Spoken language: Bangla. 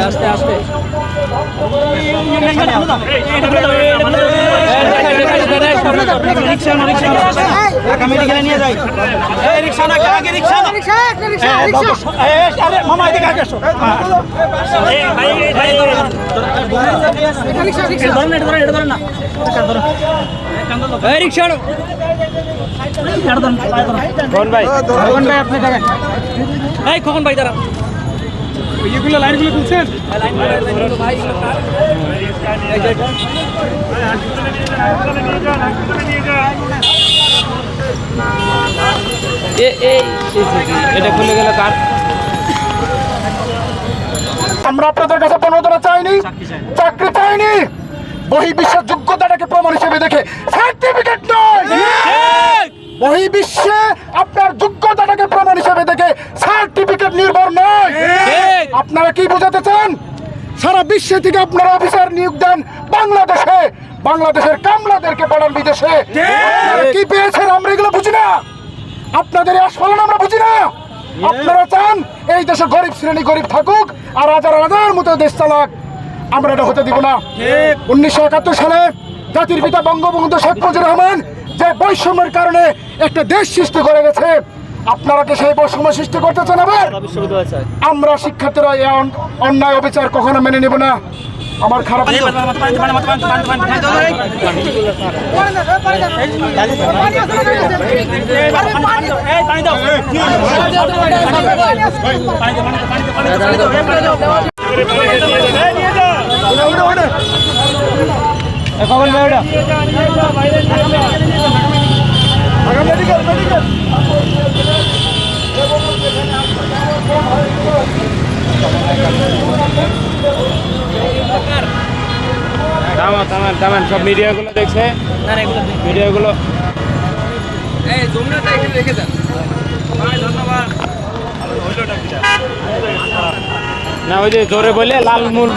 আস্তে আস্তে রিক্সা না রিক্সা ঢাকা মেডিকেলে নিয়ে যাই। এই রিক্সা না আগে রিক্সা? না এই, আরে মামা এদিকে আগে এসো এই রিক্সা আনো। কোন ভাই? খোকন ভাই আপনি দেখেন এই খোকন ভাই দাঁড়ান। এইগুলো লাইনগুলো তুলছেন? এ- এই সি, সি, সি, এটা খুলে গেল কার? আমরা আপনাদের কাছে প্রণোদনা চাইনি চাকরি চাইনি। বহির্বিশ্বের যোগ্যতাটাকে প্রমাণ হিসেবে দেখে সার্টিফিকেট নয়। বহির্বিশ্বে আপনার যোগ্যতাটাকে প্রমাণ হিসেবে দেখে সার্টিফিকেট নির্ভর নয়। আপনারা কি বোঝাতে চান? সারা বিশ্বে থেকে আপনারা অফিসার নিয়োগ দেন বাংলাদেশে। বাংলাদেশের কামলাদেরকে পাঠান বিদেশে। আপনাদের আস্ফলন আমরা বুঝি না। আপনারা চান এই দেশে গরিব শ্রেণি গরিব থাকুক আর হাজার হাজার মতো দেশ চালাক। আমরা এটা হতে দিব না। উনিশশো একাত্তর সালে জাতির পিতা বঙ্গবন্ধু শেখ মুজিবুর রহমান যে বৈষম্যের কারণে একটা দেশ সৃষ্টি করে গেছে আপনারা কি সেই বৈষম্য সৃষ্টি করতে চান আবার? আমরা শিক্ষার্থীরা অন্যায় অবিচার কখনো মেনে নেব না। আমার খারাপ পানি এই ভাই সব মিডিয়াগুলো দেখছে। মিডিয়াগুলো না ওই যে জোরে বলে লাল মুখ